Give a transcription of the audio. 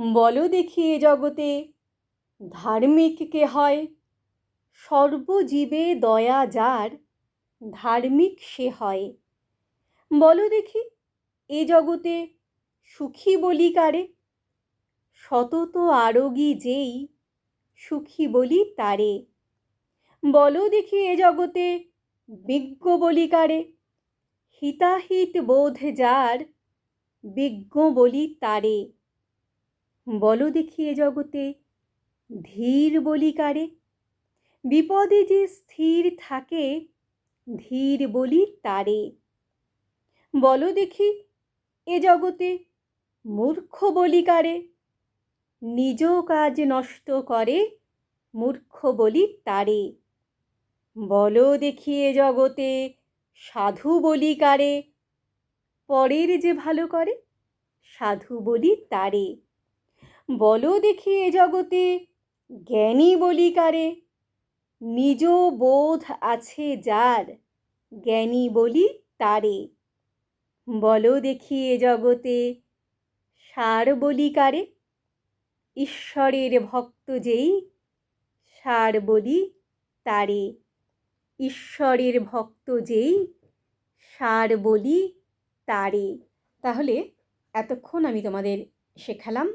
বলো দেখি এ জগতে, ধার্মিক কে হয়? সর্বজীবে দয়া যার, ধার্মিক সে হয়। বলো দেখি এ জগতে সুখী বলি কারে? সতত আরোগী যেই, সুখী বলি তারে। বলো দেখি এ জগতে বিজ্ঞ বলি কারে? হিতাহিত বোধ যার, বিজ্ঞ বলি তারে। বলো দেখি এ জগতে, ধীর বলি কারে? বিপদে যে স্থির থাকে, ধীর বলি তারে। বলো দেখি এ জগতে, মূর্খ বলি কারে? নিজ কাজ নষ্ট করে, মূর্খ বলি তারে। বলো দেখি এ জগতে, সাধু বলি কারে? পরের যে ভালো করে, সাধু বলি তারে। বলো দেখি এ জগতে জ্ঞানী বলি কারে। নিজ বোধ আছে যার, জ্ঞানী বলি তারে। বলো দেখি এ জগতে সার বলি কারে। ঈশ্বরের ভক্ত যেই, সার বলি তারে। ঈশ্বরের ভক্ত যেই, সার বলি তারে। তাহলে এতক্ষণ আমি তোমাদের শেখালাম।